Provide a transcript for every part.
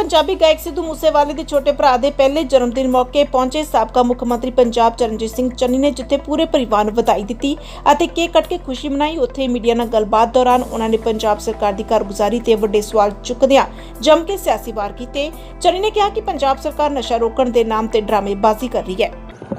ਪੰਜਾਬੀ ਗਾਇਕ ਸਿੱਧੂ ਮੂਸੇਵਾਲੇ ਦੇ ਛੋਟੇ ਭਰਾ ਦੇ ਪਹਿਲੇ ਜਨਮ ਦਿਨ ਮੌਕੇ ਪਹੁੰਚੇ ਸਾਬਕਾ ਮੁੱਖ ਮੰਤਰੀ ਪੰਜਾਬ ਚਰਨਜੀਤ ਸਿੰਘ ਚੰਨੀ ਨੇ ਜਿੱਥੇ ਪੂਰੇ ਪਰਿਵਾਰ ਨੂੰ ਵਧਾਈ ਦਿੱਤੀ ਅਤੇ ਕੇਕ ਕੱਟ ਕੇ ਖੁਸ਼ੀ ਮਨਾਈ, ਉੱਥੇ ਮੀਡੀਆ ਨਾਲ ਗੱਲਬਾਤ ਦੌਰਾਨ ਉਹਨਾਂ ਨੇ ਪੰਜਾਬ ਸਰਕਾਰ ਦੀ ਕਾਰਗੁਜ਼ਾਰੀ ਤੇ ਵੱਡੇ ਸਵਾਲ ਚੁੱਕਦਿਆਂ ਜੰਮ ਕੇ ਸਿਆਸੀ ਵਾਰ ਕੀਤੇ। ਚੰਨੀ ਨੇ ਕਿਹਾ ਕਿ ਪੰਜਾਬ ਸਰਕਾਰ ਨਸ਼ਾ ਰੋਕਣ ਦੇ ਨਾਮ ਤੇ ਡਰਾਮੇਬਾਜ਼ੀ ਕਰ ਰਹੀ ਹੈ।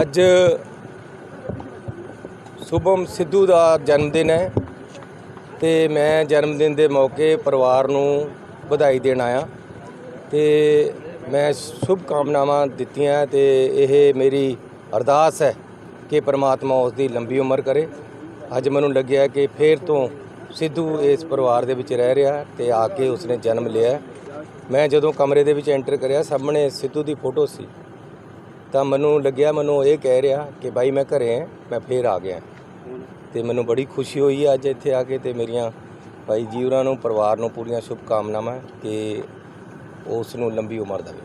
ਅੱਜ ਸ਼ੁਭਮ ਸਿੱਧੂ ਦਾ ਜਨਮ ਦਿਨ ਹੈ ਤੇ ਮੈਂ ਜਨਮ ਦਿਨ ਦੇ ਮੌਕੇ ਪਰਿਵਾਰ ਨੂੰ ਵਧਾਈ ਦੇਣ ਆਇਆ। ਤੇ ਮੈਂ ਸ਼ੁਭ ਕਾਮਨਾਵਾਂ ਦਿੱਤੀਆਂ ਤੇ ਇਹ ਮੇਰੀ ਅਰਦਾਸ ਹੈ ਕਿ ਪ੍ਰਮਾਤਮਾ ਉਸ ਦੀ ਲੰਬੀ ਉਮਰ ਕਰੇ। ਅੱਜ ਮੈਨੂੰ ਲੱਗਿਆ ਕਿ ਫੇਰ ਤੋਂ ਸਿੱਧੂ ਇਸ ਪਰਿਵਾਰ ਦੇ ਵਿੱਚ ਰਹਿ ਰਿਹਾ ਤੇ ਆ ਕੇ ਉਸਨੇ ਜਨਮ ਲਿਆ ਮੈਂ ਜਦੋਂ ਕਮਰੇ ਦੇ ਵਿੱਚ ਐਂਟਰ ਕਰਿਆ, ਸਾਹਮਣੇ ਸਿੱਧੂ ਦੀ ਫੋਟੋ ਸੀ, ਤਾਂ ਮੈਨੂੰ ਲੱਗਿਆ, ਮੈਨੂੰ ਇਹ ਕਹਿ ਰਿਹਾ ਕਿ ਬਾਈ ਮੈਂ ਘਰੇ ਹਾਂ, ਮੈਂ ਫੇਰ ਆ ਗਿਆ ਤੇ ਮੈਨੂੰ ਬੜੀ ਖੁਸ਼ੀ ਹੋਈ ਹੈ ਅੱਜ ਇੱਥੇ ਆ ਕੇ ਤੇ ਮੇਰੀਆਂ ਭਾਈ ਜੀ ਹੋਰਾਂ ਨੂੰ, ਪਰਿਵਾਰ ਨੂੰ ਪੂਰੀਆਂ ਸ਼ੁਭ ਕਾਮਨਾਵਾਂ ਕਿ ਉਸ ਨੂੰ ਲੰਬੀ ਉਮਰ ਦੇਵੇ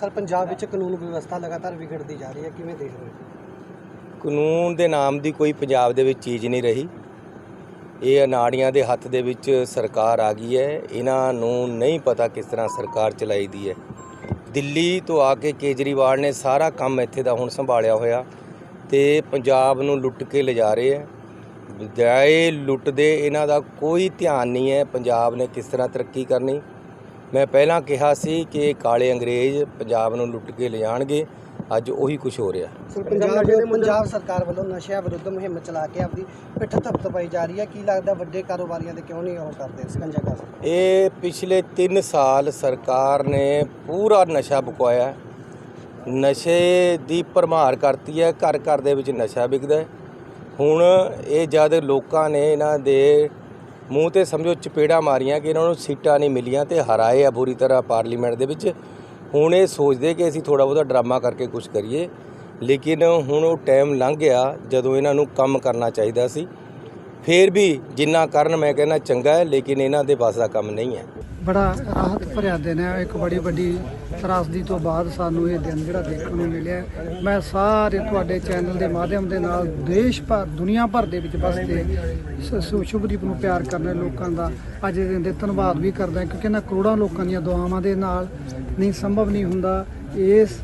ਸਰ ਪੰਜਾਬ ਵਿੱਚ ਕਾਨੂੰਨ ਵਿਵਸਥਾ ਲਗਾਤਾਰ ਵਿਗੜਦੀ ਜਾ ਰਹੀ ਹੈ ਕਿਵੇਂ ਦੇਖ ਰਹੇ ਹੋ? ਕਾਨੂੰਨ ਦੇ ਨਾਮ ਦੀ ਕੋਈ ਪੰਜਾਬ ਦੇ ਵਿੱਚ ਚੀਜ਼ ਨਹੀਂ ਰਹੀ। ਇਹ ਅਨਾੜੀਆਂ ਦੇ ਹੱਥ ਦੇ ਵਿੱਚ ਸਰਕਾਰ ਆ ਗਈ ਹੈ। ਇਹਨਾਂ ਨੂੰ ਨਹੀਂ ਪਤਾ ਕਿਸ ਤਰ੍ਹਾਂ ਸਰਕਾਰ ਚਲਾਈਦੀ ਹੈ। ਦਿੱਲੀ ਤੋਂ ਆ ਕੇ ਕੇਜਰੀਵਾਲ ਨੇ ਸਾਰਾ ਕੰਮ ਇੱਥੇ ਦਾ ਹੁਣ ਸੰਭਾਲਿਆ ਹੋਇਆ ਤੇ ਪੰਜਾਬ ਨੂੰ ਲੁੱਟ ਕੇ ਲਿਜਾ ਰਹੇ ਹੈ। ਬਜਾਏ ਲੁੱਟਦੇ ਇਹਨਾਂ ਦਾ ਕੋਈ ਧਿਆਨ ਨਹੀਂ ਹੈ। ਪੰਜਾਬ ਨੇ ਕਿਸ ਤਰ੍ਹਾਂ ਤਰੱਕੀ ਕਰਨੀ? ਮੈਂ ਪਹਿਲਾਂ ਕਿਹਾ ਸੀ ਕਿ ਕਾਲੇ ਅੰਗਰੇਜ਼ ਪੰਜਾਬ ਨੂੰ ਲੁੱਟ ਕੇ ਲਿਜਾਣਗੇ। ਅੱਜ ਉਹੀ ਕੁਝ ਹੋ ਰਿਹਾ। ਪੰਜਾਬ ਪੰਜਾਬ ਸਰਕਾਰ ਵੱਲੋਂ ਨਸ਼ਿਆਂ ਵਿਰੁੱਧ ਮੁਹਿੰਮ ਚਲਾ ਕੇ ਆਪਦੀ ਪਿੱਠ ਥਪਥਪਾਈ ਜਾ ਰਹੀ ਹੈ। ਕੀ ਲੱਗਦਾ ਵੱਡੇ ਕਾਰੋਬਾਰੀਆਂ ਦੇ ਕਿਉਂ ਨਹੀਂ ਉਹ ਕਰਦੇ ਸਕੰਜਾ ਕਰ ਇਹ ਪਿਛਲੇ 3 ਸਾਲ ਸਰਕਾਰ ਨੇ ਪੂਰਾ ਨਸ਼ਾ ਬਕਵਾਇਆ। ਨਸ਼ੇ ਦੀ ਭਰਮਾਰ ਕਰਤੀ ਹੈ। ਘਰ ਘਰ ਦੇ ਵਿੱਚ ਨਸ਼ਾ ਵਿਕਦਾ। ਹੁਣ ਇਹ ਜਦ ਲੋਕਾਂ ਨੇ ਇਹਨਾਂ ਦੇ ਮੂੰਹ ਤੇ ਸਮਝੋ ਚਪੇੜਾ ਮਾਰੀਆਂ ਕਿ ਇਹਨਾਂ ਨੂੰ ਸੀਟਾਂ ਨਹੀਂ ਮਿਲੀਆਂ ਤੇ ਹਰਾਏ ਆ ਬੁਰੀ ਤਰ੍ਹਾਂ ਪਾਰਲੀਮੈਂਟ ਦੇ ਵਿੱਚ। ਹੁਣ ਇਹ ਸੋਚਦੇ ਕਿ ਅਸੀਂ ਥੋੜਾ ਬਹੁਤਾ ਡਰਾਮਾ ਕਰਕੇ ਕੁਝ ਕਰੀਏ। ਲੇਕਿਨ ਹੁਣ ਉਹ ਟਾਈਮ ਲੰਘ ਗਿਆ ਜਦੋਂ ਇਹਨਾਂ ਨੂੰ ਕੰਮ ਕਰਨਾ ਚਾਹੀਦਾ ਸੀ। ਫੇਰ ਵੀ ਜਿੰਨਾ ਕਰਨ ਮੈਂ ਕਹਿੰਦਾ ਚੰਗਾ ਹੈ, ਲੇਕਿਨ ਇਹਨਾਂ ਦੇ ਬਸ ਦਾ ਕੰਮ ਨਹੀਂ ਹੈ। ਬੜਾ ਰਾਹਤ ਭਰਿਆ ਦਿਨ ਹੈ, ਇੱਕ ਬੜੀ ਵੱਡੀ ਤਰਾਸਦੀ ਤੋਂ ਬਾਅਦ ਸਾਨੂੰ ਇਹ ਦਿਨ ਜਿਹੜਾ ਦੇਖਣ ਨੂੰ ਮਿਲਿਆ ਮੈਂ ਸਾਰੇ ਤੁਹਾਡੇ ਚੈਨਲ ਦੇ ਮਾਧਿਅਮ ਦੇ ਨਾਲ ਦੇਸ਼ ਭਰ, ਦੁਨੀਆ ਭਰ ਦੇ ਵਿੱਚ ਵਸਦੇ ਸ਼ੁਭਦੀਪ ਨੂੰ ਪਿਆਰ ਕਰਨ ਲੋਕਾਂ ਦਾ। ਅੱਜ ਦੇ ਦਿਨ ਦੇ ਧੰਨਵਾਦ ਵੀ ਕਰਦਾ ਕਿਉਂਕਿ ਇਹਨਾਂ ਕਰੋੜਾਂ ਲੋਕਾਂ ਦੀਆਂ ਦੁਆਵਾਂ ਦੇ ਨਾਲ ਨਹੀਂ, ਸੰਭਵ ਨਹੀਂ ਹੁੰਦਾ। ਇਸ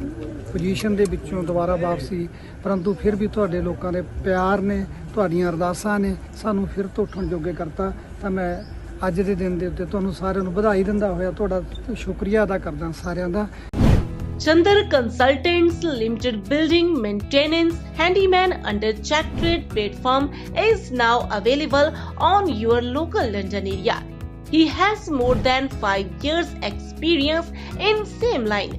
ਪੋਜੀਸ਼ਨ ਦੇ ਵਿੱਚੋਂ ਦੁਬਾਰਾ ਵਾਪਸੀ ਪਰੰਤੂ ਫਿਰ ਵੀ ਤੁਹਾਡੇ ਲੋਕਾਂ ਦੇ ਪਿਆਰ ਨੇ ਤੁਹਾਡੀਆਂ ਅਰਦਾਸਾਂ ਨੇ ਸਾਨੂੰ ਫਿਰ ਤੋਂ ਉੱਠਣ ਜੋਗੇ ਕਰਤਾ ਤਾਂ ਮੈਂ ਅੱਜ ਦੇ ਦਿਨ ਦੇ ਉੱਤੇ ਤੁਹਾਨੂੰ ਸਾਰਿਆਂ ਨੂੰ ਵਧਾਈ ਦਿੰਦਾ ਹੋਇਆ ਤੁਹਾਡਾ ਸ਼ੁਕਰੀਆ ਅਦਾ ਕਰਦਾ ਸਾਰਿਆਂ ਦਾ Chandar consultants limited building maintenance handyman under check trade platform is now available on your local London area. He has more than 5 years experience in same line